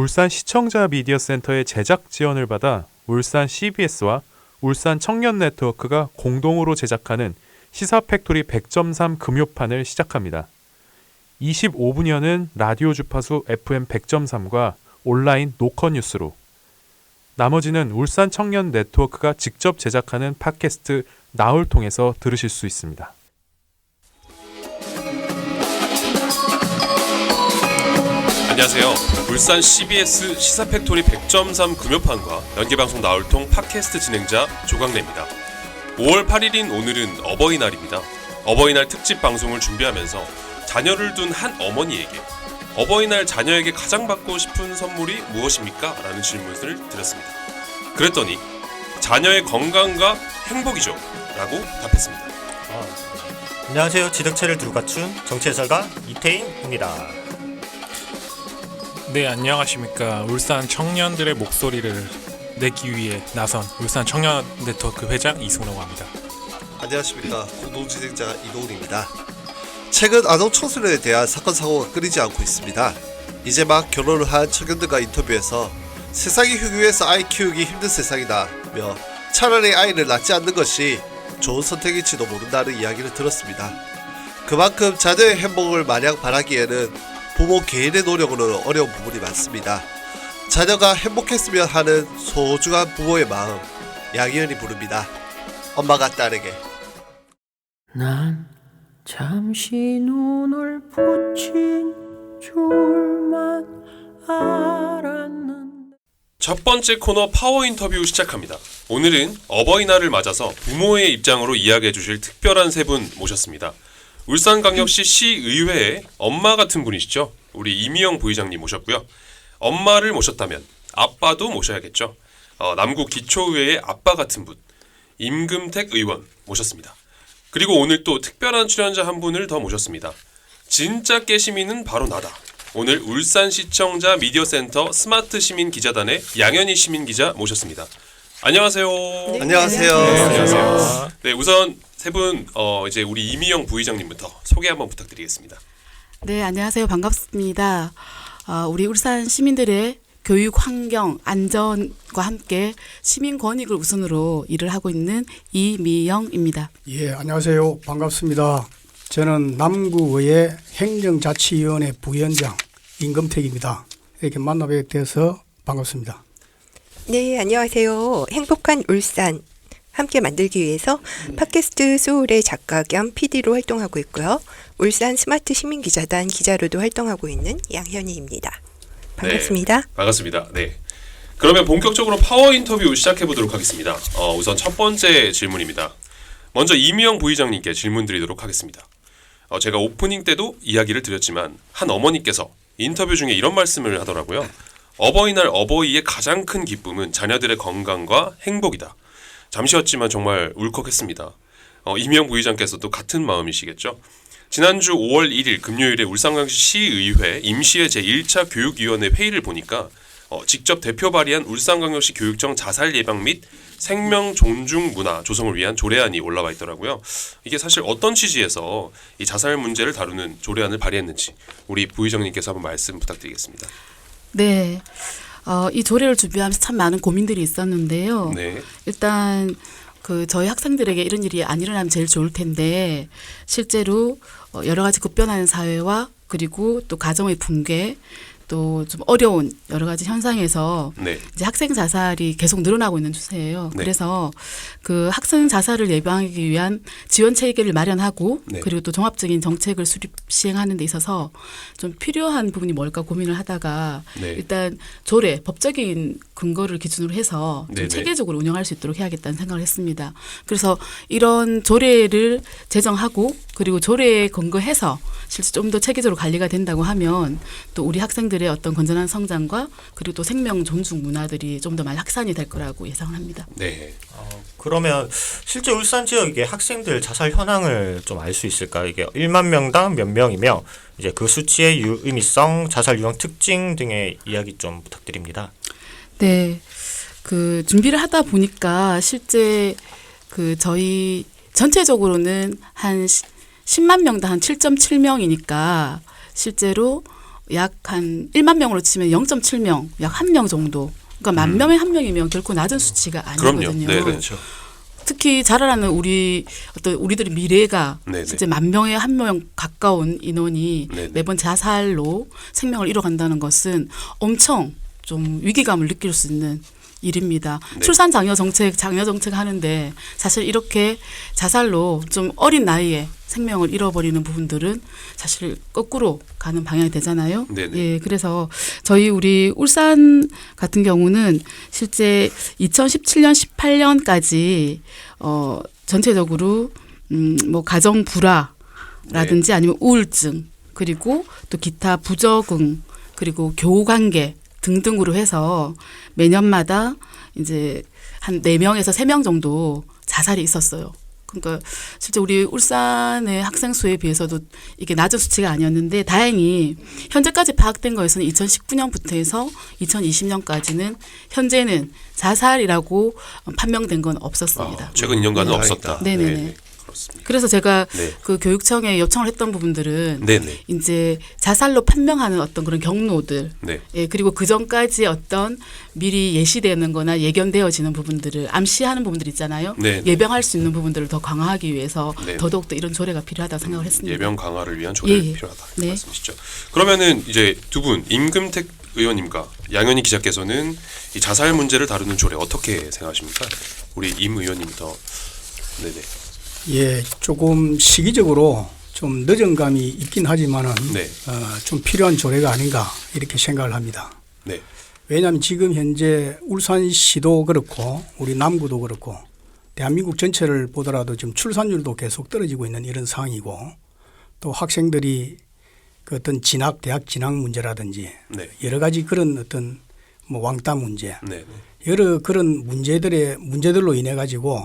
울산 시청자 미디어 센터의 제작 지원을 받아 울산 CBS와 울산 청년 네트워크가 공동으로 제작하는 시사 팩토리 100.3 금요판을 시작합니다. 25분여는 라디오 주파수 FM 100.3과 온라인 노커 뉴스로 나머지는 울산 청년 네트워크가 직접 제작하는 팟캐스트 나울 통해서 들으실 수 있습니다. 안녕하세요. 울산 CBS 시사팩토리 100.3 금요판과 연계방송 나울통 팟캐스트 진행자 조강래입니다. 5월 8일인 오늘은 어버이날입니다. 어버이날 특집 방송을 준비하면서 자녀를 둔 한 어머니에게 어버이날 자녀에게 가장 받고 싶은 선물이 무엇입니까? 라는 질문을 드렸습니다. 그랬더니 자녀의 건강과 행복이죠. 라고 답했습니다. 안녕하세요. 지덕체를 두루 갖춘 정치해설가 이태인입니다. 네, 안녕하십니까. 울산 청년들의 목소리를 내기 위해 나선 울산 청년 네트워크 회장 이승우라고 합니다. 안녕하십니까 공동진행자 이동훈입니다. 최근 아동 청소년에 대한 사건 사고가 끊이지 않고 있습니다. 이제 막 결혼을 한 청년들과 인터뷰에서 세상이 흉흉해서 아이 키우기 힘든 세상이다며 차라리 아이를 낳지 않는 것이 좋은 선택일지도 모른다는 이야기를 들었습니다. 그만큼 자녀의 행복을 마냥 바라기에는 부모 개인의 노력으로는 어려운 부분이 많습니다. 자녀가 행복했으면 하는 소중한 부모의 마음 양희은이 부릅니다. 엄마가 딸에게 난 잠시 눈을 붙인 줄만 알았는데 첫 번째 코너 파워 인터뷰 시작합니다. 오늘은 어버이날을 맞아서 부모의 입장으로 이야기해 주실 특별한 세 분 모셨습니다. 울산광역시 시의회의 엄마 같은 분이시죠. 우리 이미영 부의장님 모셨고요. 엄마를 모셨다면 아빠도 모셔야겠죠. 어, 남구 기초의회의 아빠 같은 분 임금택 의원 모셨습니다. 그리고 오늘 또 특별한 출연자 한 분을 더 모셨습니다. 진짜 깨시민은 바로 나다. 오늘 울산 시청자 미디어 센터 스마트 시민 기자단의 양현희 시민 기자 모셨습니다. 안녕하세요. 안녕하세요. 안녕하세요. 네, 우선 세분 어, 이제 우리 이미영 부의장님부터 소개 한번 부탁드리겠습니다. 네, 안녕하세요. 반갑습니다. 어, 우리 울산 시민들의 교육 환경 안전과 함께 시민 권익을 우선으로 일을 하고 있는 이미영입니다. 예, 안녕하세요. 반갑습니다. 저는 남구의 행정자치위원회 부위원장 임금택입니다. 이렇게 만나뵙게 돼서 반갑습니다. 네, 안녕하세요. 행복한 울산 함께 만들기 위해서 팟캐스트 소울의 작가 겸 PD로 활동하고 있고요. 울산 스마트 시민기자단 기자로도 활동하고 있는 양현희입니다. 반갑습니다. 네, 반갑습니다. 네. 그러면 본격적으로 파워 인터뷰 시작해 보도록 하겠습니다. 어, 우선 첫 번째 질문입니다. 먼저 이미영 부의장님께 질문 드리도록 하겠습니다. 어, 제가 오프닝 때도 이야기를 드렸지만 한 어머니께서 인터뷰 중에 이런 말씀을 하더라고요. 어버이날 어버이의 가장 큰 기쁨은 자녀들의 건강과 행복이다. 잠시였지만 정말 울컥했습니다. 어, 이미영 부의장께서도 같은 마음이시겠죠? 지난주 5월 1일 금요일에 울산광시 시의회 임시회 제1차 교육위원회 회의를 보니까 어, 직접 대표 발의한 울산광역시 교육청 자살 예방 및 생명 존중 문화 조성을 위한 조례안이 올라와 있더라고요. 이게 사실 어떤 취지에서 이 자살 문제를 다루는 조례안을 발의했는지 우리 부의장님께서 한번 말씀 부탁드리겠습니다. 네. 어, 이 조례를 준비하면서 참 많은 고민들이 있었는데요. 네. 일단 그 저희 학생들에게 이런 일이 안 일어나면 제일 좋을 텐데 실제로 어, 여러 가지 급변하는 사회와 그리고 또 가정의 붕괴 또 좀 어려운 여러 가지 현상에서 네. 이제 학생 자살이 계속 늘어나고 있는 추세예요. 네. 그래서 그 학생 자살을 예방하기 위한 지원 체계를 마련하고 네. 그리고 또 종합적인 정책을 수립 시행하는 데 있어서 좀 필요한 부분이 뭘까 고민을 하다가 네. 일단 조례 법적인 근거를 기준으로 해서 좀 네네. 체계적으로 운영할 수 있도록 해야겠다는 생각을 했습니다. 그래서 이런 조례를 제정하고 그리고 조례에 근거해서 실제 좀 더 체계적으로 관리가 된다고 하면 또 우리 학생들 의 어떤 건전한 성장과 그리고 또 생명 존중 문화들이 좀 더 많이 확산이 될 거라고 예상을 합니다. 네. 어, 그러면 실제 울산 지역의 학생들 자살 현황을 좀 알 수 있을까요? 이게 1만 명당 몇 명이며 이제 그 수치의 유 의미성, 자살 유형 특징 등의 이야기 좀 부탁드립니다. 네. 그 준비를 하다 보니까 실제 그 저희 전체적으로는 한 10만 명당 한 7.7명이니까 실제로 약 한 1만 명으로 치면 0.7명, 약 한 명 정도. 그러니까 만 명에 한 명이면 결코 낮은 수치가. 아니거든요. 네, 그렇죠. 특히 자라나는 우리 어떤 우리들의 미래가 네네. 진짜 만 명에 한 명 가까운 인원이 네네. 매번 자살로 생명을 잃어간다는 것은 엄청 좀 위기감을 느낄 수 있는 일입니다. 네. 출산 장려 정책, 장려 정책 하는데 사실 이렇게 자살로 좀 어린 나이에 생명을 잃어버리는 부분들은 사실 거꾸로 가는 방향이 되잖아요. 네네. 예, 그래서 저희 우리 울산 같은 경우는 실제 2017년, 18년까지 어 전체적으로 음뭐 가정 불화라든지 아니면 우울증 그리고 또 기타 부적응 그리고 교우 관계 등등으로 해서 매년마다 이제 한 네명에서세 명 정도 자살이 있었어요. 그러니까 실제 우리 울산의 학생 수에 비해서도 이게 낮은 수치가 아니었는데 다행히 현재까지 파악된 거에서는 2019년부터 해서 2020년까지는 현재는 자살이라고 판명된 건 없었습니다. 아, 최근 2년간은 네. 없었다. 네네네. 네, 그렇습니다. 그래서 제가 네. 그 교육청에 요청을 했던 부분들은 네네. 이제 자살로 판명하는 어떤 그런 경로들 네. 예, 그리고 그 전까지 어떤 미리 예시되는 거나 예견되어지는 부분들을 암시하는 부분들 있잖아요. 네. 예병할 수 있는 부분들을 더 강화하기 위해서 네. 더더욱더 이런 조례가 필요하다고 생각을 했습니다. 예병 강화를 위한 조례가 예, 예. 필요하다. 네. 말씀이시죠. 그러면은 이제 두 분 임금택 의원님과 양현희 기자께서는 이 자살 문제를 다루는 조례 어떻게 생각하십니까? 우리 임 의원님부터. 네네. 예, 조금 시기적으로 좀 늦은 감이 있긴 하지만은 네. 어, 좀 필요한 조례가 아닌가 이렇게 생각을 합니다. 네. 왜냐하면 지금 현재 울산시도 그렇고 우리 남구도 그렇고 대한민국 전체를 보더라도 지금 출산율도 계속 떨어지고 있는 이런 상황이고 또 학생들이 그 어떤 진학 대학 진학 문제라든지 네. 여러 가지 그런 어떤 뭐 왕따 문제 네. 여러 그런 문제들의 문제들로 인해 가지고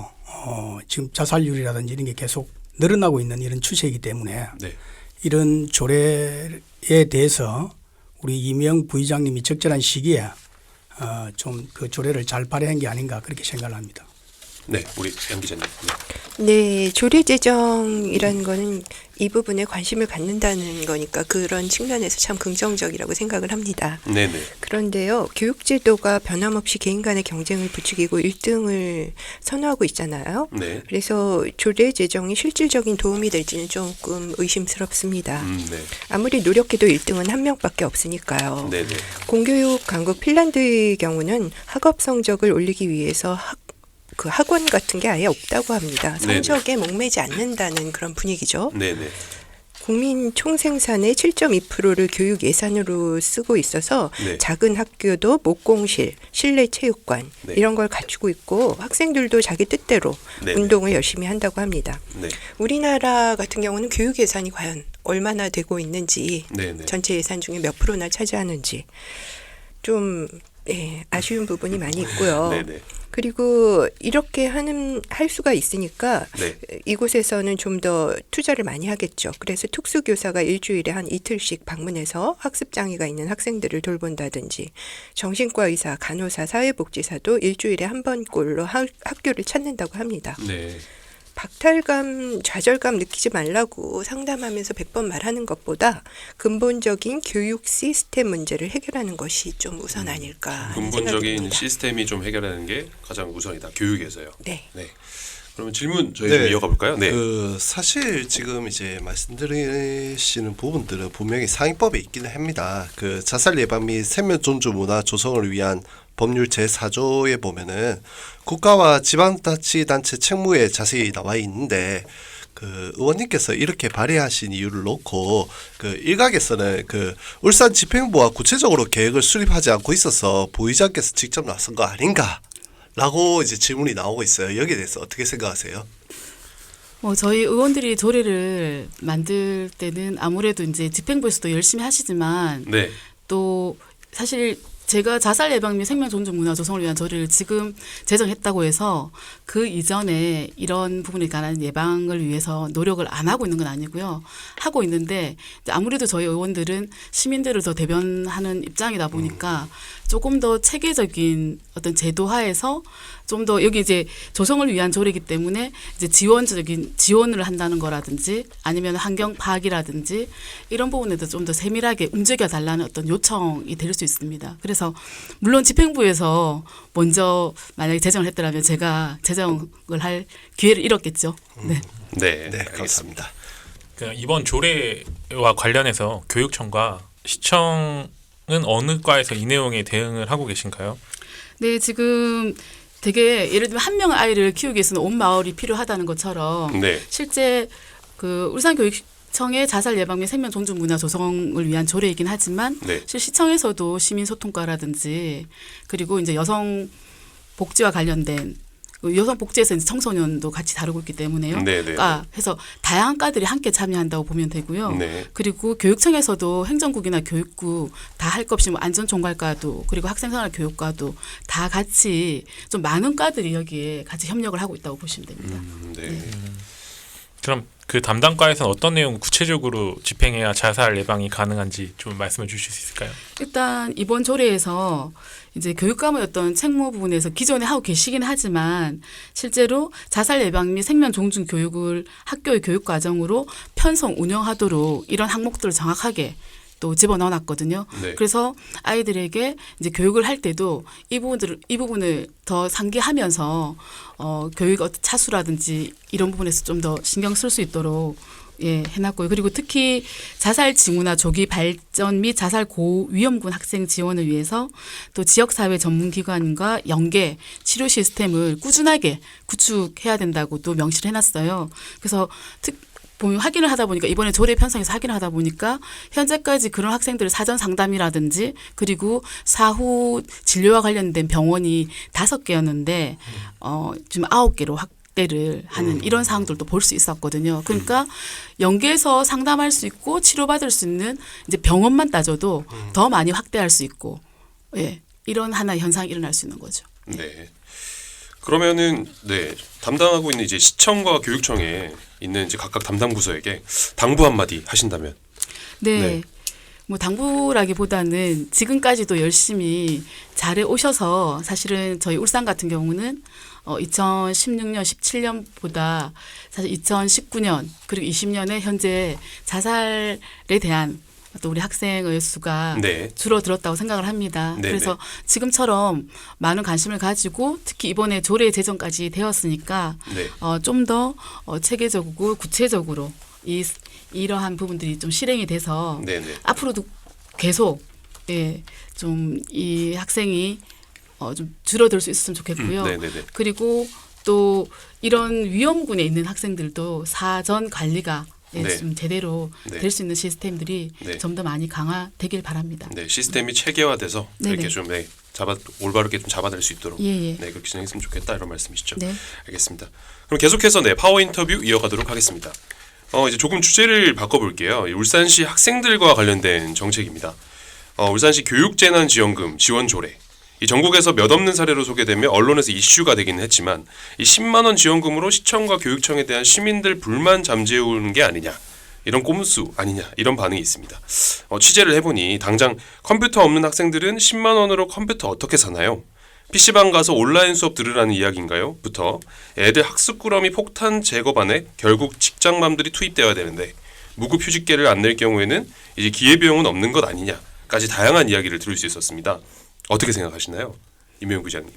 어 지금 자살률이라든지 이런 게 계속 늘어나고 있는 이런 추세이기 때문에 네. 이런 조례에 대해서 우리 이명 부의장님이 적절한 시기에 어, 좀 그 조례를 잘 발의한 게 아닌가 그렇게 생각을 합니다. 네. 우리 양 기자님. 네. 네, 조례 제정이라는 거는 이 부분에 관심을 갖는다는 거니까 그런 측면에서 참 긍정적이라고 생각을 합니다. 네네. 그런데요, 교육제도가 변함없이 개인 간의 경쟁을 부추기고 1등을 선호하고 있잖아요. 네. 그래서 조례 제정이 실질적인 도움이 될지는 조금 의심스럽습니다. 음, 네. 아무리 노력해도 1등은 한 명밖에 없으니까요. 네네. 공교육 강국 핀란드의 경우는 학업 성적을 올리기 위해서 학, 그 학원 같은 게 아예 없다고 합니다. 네네. 성적에 목매지 않는다는 그런 분위기죠. 네네. 국민 총생산의 7.2%를 교육 예산으로 쓰고 있어서 네. 작은 학교도 목공실, 실내 체육관 네. 이런 걸 갖추고 있고 학생들도 자기 뜻대로 네네. 운동을 열심히 한다고 합니다. 네. 우리나라 같은 경우는 교육 예산이 과연 얼마나 되고 있는지 네네. 전체 예산 중에 몇 프로나 차지하는지 좀 예, 아쉬운 부분이 많이 있고요. 네네. 그리고 이렇게 하는 할 수가 있으니까 네. 이곳에서는 좀 더 투자를 많이 하겠죠. 그래서 특수 교사가 일주일에 한 이틀씩 방문해서 학습 장애가 있는 학생들을 돌본다든지 정신과 의사, 간호사, 사회복지사도 일주일에 한 번꼴로 학, 학교를 찾는다고 합니다. 네. 박탈감, 좌절감 느끼지 말라고 상담하면서 100번 말하는 것보다 근본적인 교육 시스템 문제를 해결하는 것이 좀 우선 아닐까 하는 생각이 근본적인 듭니다. 시스템이 좀 해결하는 게 가장 우선이다. 교육에서요. 네. 네. 그러면 질문 저희 좀 네. 이어가 볼까요? 네. 그 사실 지금 이제 말씀드리시는 부분들은 분명히 상위법에 있기는 합니다. 그 자살 예방 및 생명 존중 문화 조성을 위한 법률 제4조에 보면은 국가와 지방자치단체 책무에 자세히 나와 있는데 그 의원님께서 이렇게 발의하신 이유를 놓고 그 일각에서는 그 울산 집행부와 구체적으로 계획을 수립하지 않고 있어서 부의장께서 직접 나선 거 아닌가? 라고 이제 질문이 나오고 있어요. 여기에 대해서 어떻게 생각하세요? 뭐 저희 의원들이 조례를 만들 때는 아무래도 이제 집행부에서도 열심히 하시지만 네. 또 사실 제가 자살 예방 및 생명 존중 문화 조성을 위한 조례를 지금 제정했다고 해서 그 이전에 이런 부분에 관한 예방을 위해서 노력을 안 하고 있는 건 아니고요. 하고 있는데 아무래도 저희 의원들은 시민들을 더 대변하는 입장이다 보니까 조금 더 체계적인 어떤 제도화에서 좀 더 여기 이제 조성을 위한 조례이기 때문에 이제 지원적인 지원을 한다는 거라든지 아니면 환경 파악이라든지 이런 부분에도 좀 더 세밀하게 움직여 달라는 어떤 요청이 될 수 있습니다. 그래서 물론 집행부에서 먼저 만약에 제정을 했더라면 제가 제정을 할 기회를 잃었겠죠. 네. 네, 네, 알겠습니다. 감사합니다. 그 이번 조례와 관련해서 교육청과 시청은 어느 과에서 이 내용에 대응을 하고 계신가요? 네, 지금 되게 예를 들면 한 명 아이를 키우기 위해서는 온 마을이 필요하다는 것처럼 네. 실제 그 울산 교육청의 자살 예방 및 생명 존중 문화 조성을 위한 조례이긴 하지만 네. 실 시청에서도 시민 소통과라든지 그리고 이제 여성 복지와 관련된 그 여성 복지에서 이제 청소년도 같이 다루고 있기 때문에요. 네, 네. 아, 해서 다양한 과들이 함께 참여한다고 보면 되고요. 네. 그리고 교육청에서도 행정국이나 교육국 다 할 것 없이 뭐 안전종발과도 그리고 학생생활교육과도 다 같이 좀 많은 과들이 여기에 같이 협력을 하고 있다고 보시면 됩니다. 음, 네. 그럼 그 담당과에서는 어떤 내용 구체적으로 집행해야 자살 예방이 가능한지 좀 말씀해 주실 수 있을까요? 일단 이번 조례에서 이제 교육감의 어떤 책무 부분에서 기존에 하고 계시긴 하지만 실제로 자살 예방 및 생명 존중 교육을 학교의 교육 과정으로 편성 운영하도록 이런 항목들을 정확하게 또 집어넣어 놨거든요. 네. 그래서 아이들에게 이제 교육을 할 때도 이 부분들을 이 부분을 더 상기하면서 어 교육 어떤 차수라든지 이런 부분에서 좀 더 신경 쓸 수 있도록 예, 해놨고요. 그리고 특히 자살 징후나 조기 발전 및 자살 고위험군 학생 지원을 위해서 또 지역사회 전문기관과 연계 치료 시스템을 꾸준하게 구축해야 된다고 또 명시를 해놨어요. 그래서 특 보면 확인을 하다 보니까 이번에 조례 편성에서 확인을 하다 보니까 현재까지 그런 학생들 사전 상담이라든지 그리고 사후 진료와 관련된 병원이 다섯 개였는데 어 지금 아홉 개로 확 대를 하는 이런 사항들도 볼 수 있었거든요. 그러니까 연계해서 상담할 수 있고 치료받을 수 있는 이제 병원만 따져도 더 많이 확대할 수 있고 예 이런 하나의 현상이 일어날 수 있는 거죠. 네. 그러면은 네 담당하고 있는 이제 시청과 교육청에 있는 이제 각각 담당 부서에게 당부 한마디 하신다면 네. 네. 뭐 당부라기보다는 지금까지도 열심히 잘해 오셔서 사실은 저희 울산 같은 경우는 어 2016년, 17년보다 사실 2019년 그리고 20년에 현재 자살에 대한 또 우리 학생의 수가 네. 줄어들었다고 생각을 합니다. 네네. 그래서 지금처럼 많은 관심을 가지고 특히 이번에 조례 제정까지 되었으니까 네. 어, 좀 더 어, 체계적이고 구체적으로 이 이러한 부분들이 좀 실행이 돼서 네, 네. 앞으로도 계속 예, 좀 이 학생이 어, 좀 줄어들 수 있었으면 좋겠고요. 네, 네, 네. 그리고 또 이런 위험군에 있는 학생들도 사전 관리가 예, 네. 좀 제대로 네. 될 수 있는 시스템들이 네. 좀 더 많이 강화되길 바랍니다. 네, 시스템이 체계화돼서 네네. 이렇게 좀 네, 잡아 올바르게 좀 잡아낼 수 있도록 예, 예. 네, 그렇게 진행했으면 좋겠다 이런 말씀이시죠. 네. 알겠습니다. 그럼 계속해서 네, 파워 인터뷰 이어가도록 하겠습니다. 어, 이제 조금 주제를 바꿔볼게요. 이 울산시 학생들과 관련된 정책입니다. 어, 울산시 교육재난지원금 지원 조례. 이 전국에서 몇 없는 사례로 소개되며 언론에서 이슈가 되기는 했지만 이 10만 원 지원금으로 시청과 교육청에 대한 시민들 불만 잠재우는 게 아니냐. 이런 꼼수 아니냐 이런 반응이 있습니다. 어, 취재를 해보니 당장 컴퓨터 없는 학생들은 10만 원으로 컴퓨터 어떻게 사나요? PC방 가서 온라인 수업 들으라는 이야기인가요? 부터 애들 학습 꾸러미 폭탄 제거반에 결국 직장맘들이 투입되어야 되는데 무급 휴직계를 안 낼 경우에는 이제 기회비용은 없는 것 아니냐까지 다양한 이야기를 들을 수 있었습니다. 어떻게 생각하시나요? 임혜영 부장님.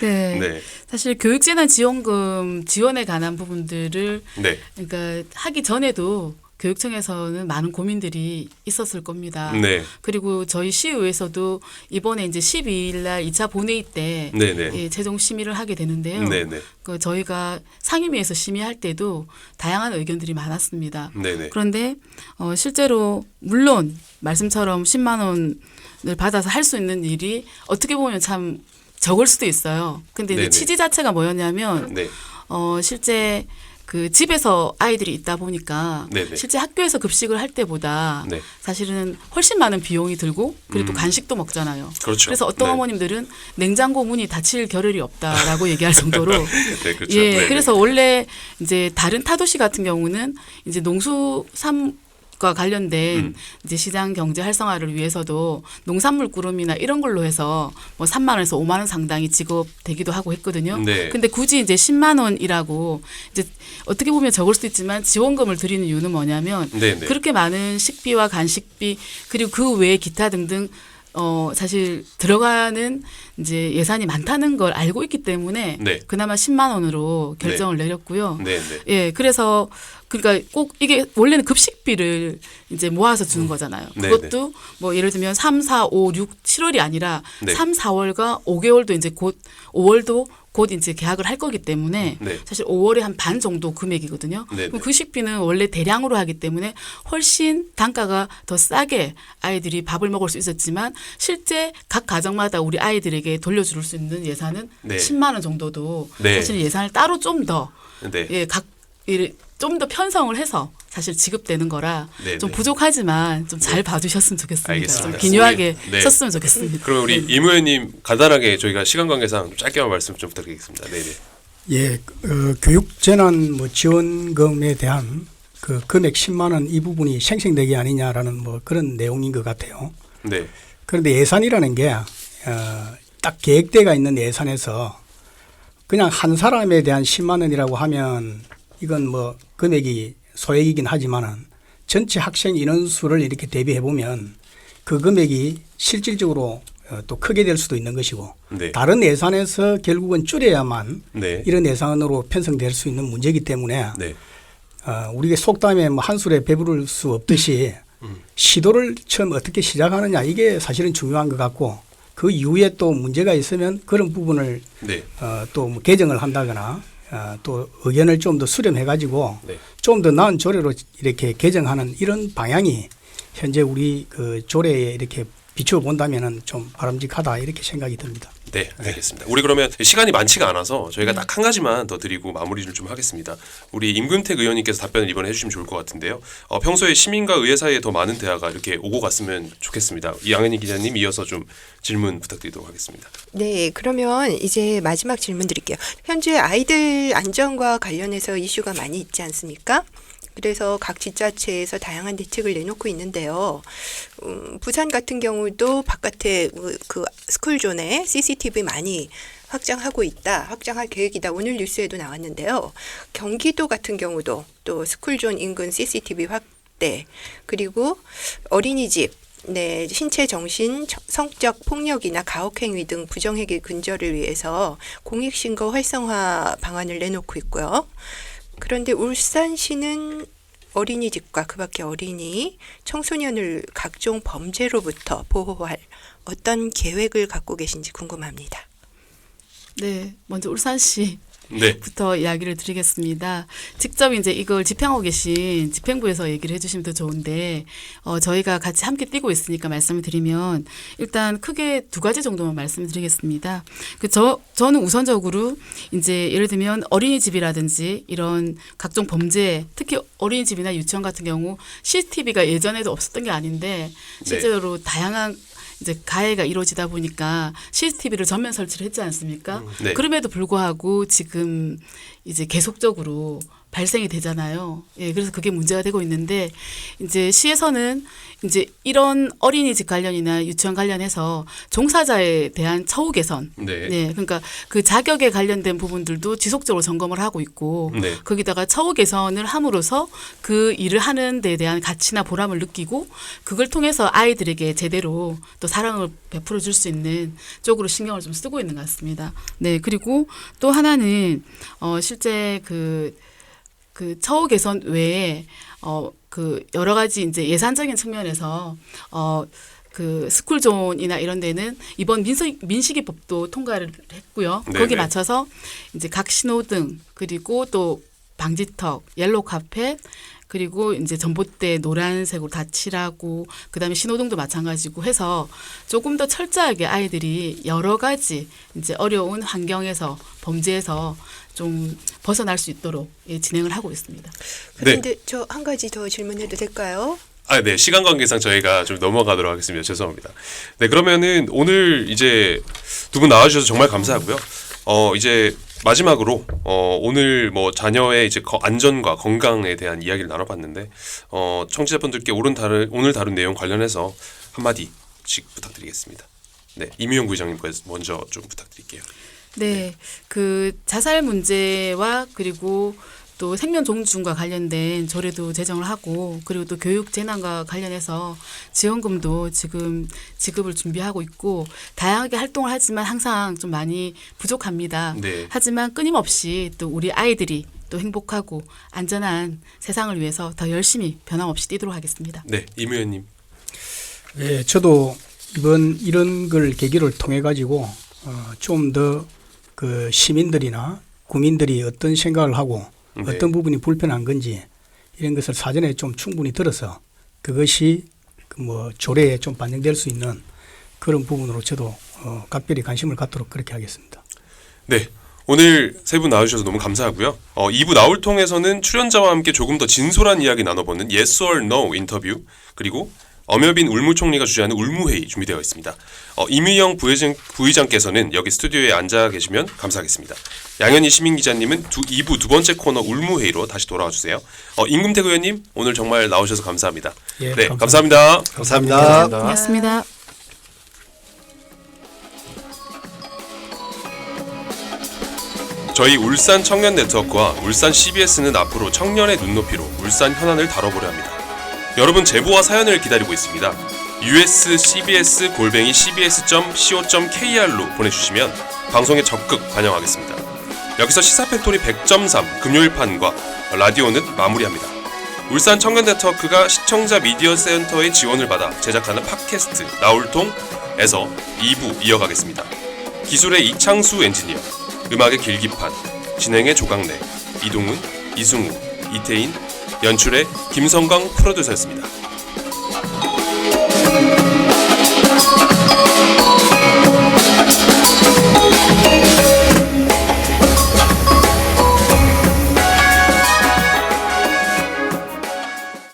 네. 네. 사실 교육재난 지원금 지원에 관한 부분들을 네. 그러니까 하기 전에도 교육청에서는 많은 고민들이 있었을 겁니다. 네. 그리고 저희 시의회에서도 이번에 이제 12일 날 2차 본회의 때 네, 네. 예, 최종 심의를 하게 되는데요. 네, 네. 그 저희가 상임위에서 심의할 때도 다양한 의견들이 많았습니다. 네, 네. 그런데 어, 실제로 물론 말씀처럼 10만 원을 받아서 할 수 있는 일이 어떻게 보면 참 적을 수도 있어요. 근데 이제 네네. 취지 자체가 뭐였냐면 네. 어 실제 그 집에서 아이들이 있다 보니까 네네. 실제 학교에서 급식을 할 때보다 네. 사실은 훨씬 많은 비용이 들고 그리고 또 음. 간식도 먹잖아요. 그렇죠. 래서 어떤 네. 어머님들은 냉장고 문이 닫힐 겨를이 없다라고 얘기할 정도로 네, 그렇죠. 예, 네네. 그래서 원래 이제 다른 타도시 같은 경우는 이제 농수산 과 관련된 음. 이제 시장 경제 활성화를 위해서도 농산물 구름이나 이런 걸로 해서 뭐 3만 원에서 5만 원 상당히 지급되기도 하고 했거든요. 네. 근데 굳이 이제 10만 원이라고 이제 어떻게 보면 적을 수도 있지만 지원금을 드리는 이유는 뭐냐면 네네. 그렇게 많은 식비와 간식비 그리고 그 외에 기타 등등 어 사실 들어가는 이제 예산이 많다는 걸 알고 있기 때문에 네. 그나마 10만 원으로 결정을 내렸고요. 네, 네. 예, 그래서 그러니까 꼭 이게 원래는 급식비를 이제 모아서 주는 거잖아요. 네, 그것도 뭐 예를 들면 3, 4, 5, 6, 7월이 아니라 네. 3, 4월과 5개월도 이제 곧 5월도 곧 이제 계약을 할 거기 때문에 네. 사실 5월에 한 반 정도 금액이거든요. 네, 그럼 네. 그 식비는 원래 대량으로 하기 때문에 훨씬 단가가 더 싸게 아이들이 밥을 먹을 수 있었지만 실제 각 가정마다 우리 아이들에게 돌려줄 수 있는 예산은 네. 10만 원 정도도 네. 사실 예산을 따로 좀더 네. 예, 각 좀 더 편성을 해서 사실 지급되는 거라 네, 좀 네. 부족하지만 좀 잘 봐주셨으면 좋겠습니다. 알겠습니다. 좀 기묘하게 우리- 네. 썼으면 좋겠습니다. 그러면 우리 임 의원님 간단하게 저희가 시간 관계상 좀 짧게만 말씀 좀 부탁드리겠습니다. 네, 네. 예, 어, 교육 재난 뭐 지원금에 대한 그 금액 10만 원 이 부분이 생생되게 아니냐라는 뭐 그런 내용인 것 같아요. 네. 그런데 예산이라는 게 어, 딱 계획대가 있는 예산에서 그냥 한 사람에 대한 10만 원이라고 하면 이건 뭐 금액이 소액이긴 하지만은 전체 학생 인원수를 이렇게 대비해 보면 그 금액이 실질적으로 어, 또 크게 될 수도 있는 것이고 네. 다른 예산에서 결국은 줄여야만 네. 이런 예산으로 편성될 수 있는 문제이기 때문에 네. 어, 우리가 속담에 뭐 한술에 배부를 수 없듯이 음. 시도를 처음 어떻게 시작하느냐 이게 사실은 중요한 것 같고 그 이후에 또 문제가 있으면 그런 부분을 네. 어, 또 뭐 개정을 한다거나 어, 또 의견을 좀 더 수렴해 가지고 네. 좀더 나은 조례로 이렇게 개정하는 이런 방향이 현재 우리 그 조례에 이렇게 비추어 본다면은 좀 바람직하다 이렇게 생각이 듭니다. 네, 알겠습니다. 우리 그러면 시간이 많지가 않아서 저희가 딱 한 가지만 더 드리고 마무리를 좀 하겠습니다. 우리 임금택 의원님께서 답변을 이번에 해주시면 좋을 것 같은데요. 어, 평소에 시민과 의회 사이에 더 많은 대화가 이렇게 오고 갔으면 좋겠습니다. 이양현희 기자님 이어서 좀 질문 부탁드리도록 하겠습니다. 네, 그러면 이제 마지막 질문 드릴게요. 현재 아이들 안전과 관련해서 이슈가 많이 있지 않습니까? 그래서 각 지자체에서 다양한 대책을 내놓고 있는데요. 음, 부산 같은 경우도 바깥에 그, 그 스쿨존에 CCTV 많이 확장하고 있다, 확장할 계획이다. 오늘 뉴스에도 나왔는데요. 경기도 같은 경우도 또 스쿨존 인근 CCTV 확대, 그리고 어린이집, 네, 신체 정신 정- 성적 폭력이나 가혹 행위 등 부정행위 근절을 위해서 공익 신고 활성화 방안을 내놓고 있고요. 그런데 울산시는 어린이집과 그밖에 어린이, 청소년을 각종 범죄로부터 보호할 어떤 계획을 갖고 계신지 궁금합니다. 네, 먼저 울산시 네. 부터 이야기를 드리겠습니다. 직접 이제 이걸 집행하고 계신 집행부에서 얘기를 해주시면 더 좋은데 어, 저희가 같이 함께 뛰고 있으니까 말씀을 드리면 일단 크게 두 가지 정도만 말씀을 드리겠습니다. 그저 저는 우선적으로 이제 예를 들면 어린이집이라든지 이런 각종 범죄 특히 어린이집이나 유치원 같은 경우 CCTV가 예전에도 없었던 게 아닌데 실제로 다양한 이제 가해가 이루어지다 보니까 CCTV를 전면 설치를 했지 않습니까? 네. 그럼에도 불구하고 지금 이제 계속적으로 발생이 되잖아요. 예, 그래서 그게 문제가 되고 있는데 이제 시에서는 이제 이런 어린이집 관련이나 유치원 관련해서 종사자에 대한 처우 개선, 네. 네, 그러니까 그 자격에 관련된 부분들도 지속적으로 점검을 하고 있고 네. 거기다가 처우 개선을 함으로써 그 일을 하는 데 대한 가치나 보람을 느끼고 그걸 통해서 아이들에게 제대로 또 사랑을 베풀어 줄 수 있는 쪽으로 신경을 좀 쓰고 있는 것 같습니다. 네, 그리고 또 하나는 어 실제 그 그 처우 개선 외에 어 그 여러 가지 이제 예산적인 측면에서 어그 스쿨존이나 이런 데는 이번 민식 민식이법도 통과를 했고요. 네네. 거기 맞춰서 이제 각 신호등 그리고 또 방지턱, 옐로 카펫 그리고 이제 전봇대 노란색으로 다 칠하고 그다음에 신호등도 마찬가지고 해서 조금 더 철저하게 아이들이 여러 가지 이제 어려운 환경에서 범죄에서 좀 벗어날 수 있도록 예, 진행을 하고 있습니다. 그런데 저한 가지 더 질문해도 될까요? 아, 네. 시간 관계상 저희가 좀 넘어가도록 하겠습니다. 죄송합니다. 네, 그러면은 오늘 이제 두 분 나와주셔서 정말 감사하고요. 어, 이제 마지막으로 어, 오늘 뭐 자녀의 이제 거- 안전과 건강에 대한 이야기를 나눠봤는데 어, 청취자분들께 오늘 다룬 오늘 다룬 내용 관련해서 한 마디씩 부탁드리겠습니다. 네, 이미용 부회장님 먼저 좀 부탁드릴게요. 네, 그 자살 문제와 그리고 또 생명 종중과 관련된 조례도 제정을 하고 그리고 또 교육 재난과 관련해서 지원금도 지금 지급을 준비하고 있고 다양하게 활동을 하지만 항상 좀 많이 부족합니다. 네. 하지만 끊임없이 또 우리 아이들이 또 행복하고 안전한 세상을 위해서 더 열심히 변함없이 뛰도록 하겠습니다. 네, 이무현님. 예, 저도 이번 이런 걸 계기를 통해 가지고 어, 좀 더 그 시민들이나 국민들이 어떤 생각을 하고 네. 어떤 부분이 불편한 건지 이런 것을 사전에 좀 충분히 들어서 그것이 그 뭐 조례에 좀 반영될 수 있는 그런 부분으로 저도 어, 각별히 관심을 갖도록 그렇게 하겠습니다. 네. 오늘 세 분 나와주셔서 너무 감사하고요. 어, 2부 나올 통해서는 출연자와 함께 조금 더 진솔한 이야기 나눠보는 Yes or No 인터뷰 그리고 엄여빈 울무 총리가 주재하는 울무회의 준비되어 있습니다. 어, 이미영 부회장, 부의장께서는 여기 스튜디오에 앉아 계시면 감사하겠습니다. 양현희 시민 기자님은 두, 2부 두 번째 코너 울무회의로 다시 돌아와 주세요. 어, 임금택 의원님 오늘 정말 나오셔서 감사합니다. 예, 네, 감사합니다. 감사합니다. 감사합니다. 고맙습니다. 저희 울산 청년 네트워크와 울산 CBS는 앞으로 청년의 눈높이로 울산 현안을 다뤄보려 합니다. 여러분 제보와 사연을 기다리고 있습니다. uscbs 골뱅이 cbs.co.kr로 보내주시면 방송에 적극 반영하겠습니다. 여기서 시사팩토리 100.3 금요일판과 라디오는 마무리합니다. 울산 청년 네트워크가 시청자 미디어 센터의 지원을 받아 제작하는 팟캐스트 나울통에서 2부 이어가겠습니다. 기술의 이창수 엔지니어, 음악의 길기판, 진행의 조강래, 이동훈, 이승우, 이태인, 연출의 김성광 프로듀서였습니다.